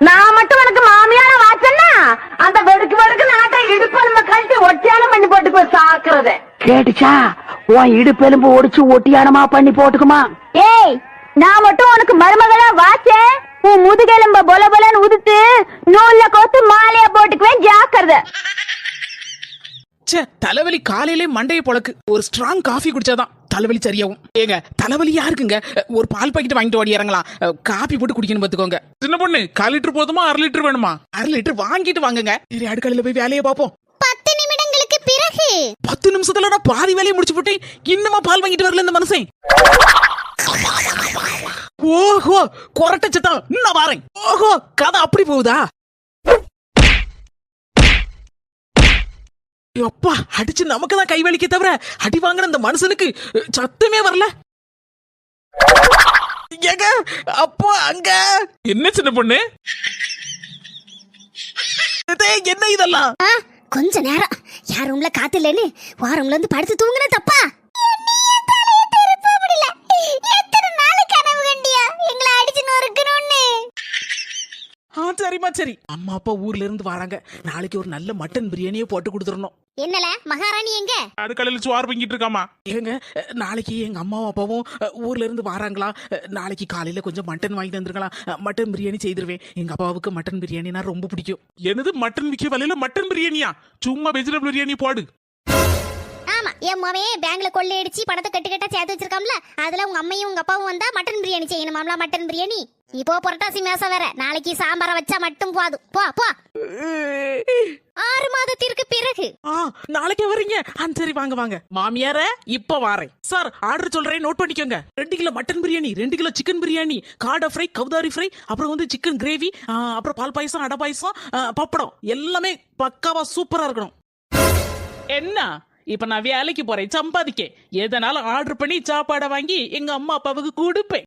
நான் மட்டும் உனக்கு மாமியார வாச்சன்னா அந்த வெடுக்கு வெடுக்கு நாட்டை இடுப்பெலும்ப கழட்டி ஒட்டியானம் பண்ணி போட்டு போய் சாக்குறத. கேட்டுச்சா? உன் இடுப்பெலும்பு ஒடிச்சு ஒட்டியானமா பண்ணி போட்டுக்குமா? ஏய் நான் மட்டும் உனக்கு மருமகளா வாச்சேன் உன் முதுகெலும்ப பொல பொலன்னு உதுத்து நூல்ல கோத்து மாலைய போட்டுக்குவேன் ஜாக்கிரத. தலைவலி காலையிலே மண்டையை பொழக்கு ஒரு ஸ்ட்ராங் காஃபி குடிச்சாதான். தலைவலி சரியாகும் ஏங்க தலைவலி யாருக்குங்க ஒரு பால் பாக்கெட் வாங்கிட்டு ஓடி இறங்கலாம். காபி போட்டு குடிக்கணும் பாத்துக்கோங்க. சின்ன பொண்ணு கால் லிட்டர் போதுமா அரை லிட்டர் வேணுமா? அரை லிட்டர் வாங்கிட்டு வாங்குங்க. சரி அடுக்கலையில போய் வேலையை பார்ப்போம். பத்து நிமிடங்களுக்கு பிறகு. பத்து நிமிஷத்துல நான் பாதி வேலையை முடிச்சு போட்டேன் இன்னுமா பால் வாங்கிட்டு வரல இந்த மனுஷன். ஓஹோ கொரட்டை சத்தம் நான் வரேன். ஓஹோ கதை அப்படி போகுதா? அப்பா அடிச்சு நமக்கு தான் கை வலிக்க தவிர அடி வாங்கின இந்த மனுஷனுக்கு சத்தமே வரல. ஏங்க அப்போ அங்க. என்ன சின்ன பொண்ணு? என்ன இதெல்லாம்? கொஞ்ச நேரம். யார் ரூம்ல காத்து இல்லைன்னு? வா ரூம்ல இருந்து படுத்து தூங்குன தப்பா? சரிம்மா சரி. அம்மா அப்பா ஊர்ல இருந்து வராங்க. நாளைக்கு ஒரு நல்ல மட்டன் பிரியாணியே போட்டு கொடுத்துடணும். என்னல? மகாராணி எங்க? அடுக்கலையில சுவார் வாங்கிட்டு இருக்காமா? ஏங்க நாளைக்கு எங்க அம்மாவும் அப்பாவும் ஊர்ல இருந்து வராங்களா? நாளைக்கு காலையில கொஞ்சம் மட்டன் வாங்கிட்டு வந்துருக்கலாம். அஹ், மட்டன் பிரியாணி செய்திருவேன். எங்க அப்பாவுக்கு மட்டன் பிரியாணினா ரொம்ப பிடிக்கும். என்னது மட்டன் விக்க வலையில மட்டன் பிரியாணியா? சும்மா வெஜிடபிள் பிரியாணி போடு. ஆமா என் மவன் பேங்க்ல கொள்ளையடிச்சு பணத்தை கட்டு கட்டா சேர்த்து வச்சிருக்காம்ல அதுல உங்க அம்மையும் உங்க அப்பாவும் வந்தா மட்டன் பிரியாணி செய்யணுமாம்ல மட்டன் பிரியாணி. இப்போ புரட்டாசி மாசம் வேற. நாளைக்கு சாம்பார வச்சா மட்டும் போதும். போ போ. ஆறு மாதத்திற்கு பிறகு. ஆ வரீங்க ஆ சரி வாங்க வாங்க. மாமியார இப்ப வாரேன். சார் ஆர்டர் சொல்றேன் நோட் பண்ணிக்கோங்க. ரெண்டு கிலோ மட்டன் பிரியாணி ரெண்டு கிலோ சிக்கன் பிரியாணி காடை ஃப்ரை கவுதாரி ஃப்ரை அப்புறம் வந்து சிக்கன் கிரேவி அப்புறம் பால் பாயசம் அடை பாயசம் பப்படம். எல்லாமே பக்காவா சூப்பரா இருக்கணும். என்ன? இப்ப நான் வேலைக்கு போறேன் சம்பாதிக்க எதனாலும் ஆர்டர் பண்ணி சாப்பாடை வாங்கி எங்க அம்மா அப்பாவுக்கு கொடுப்பேன்.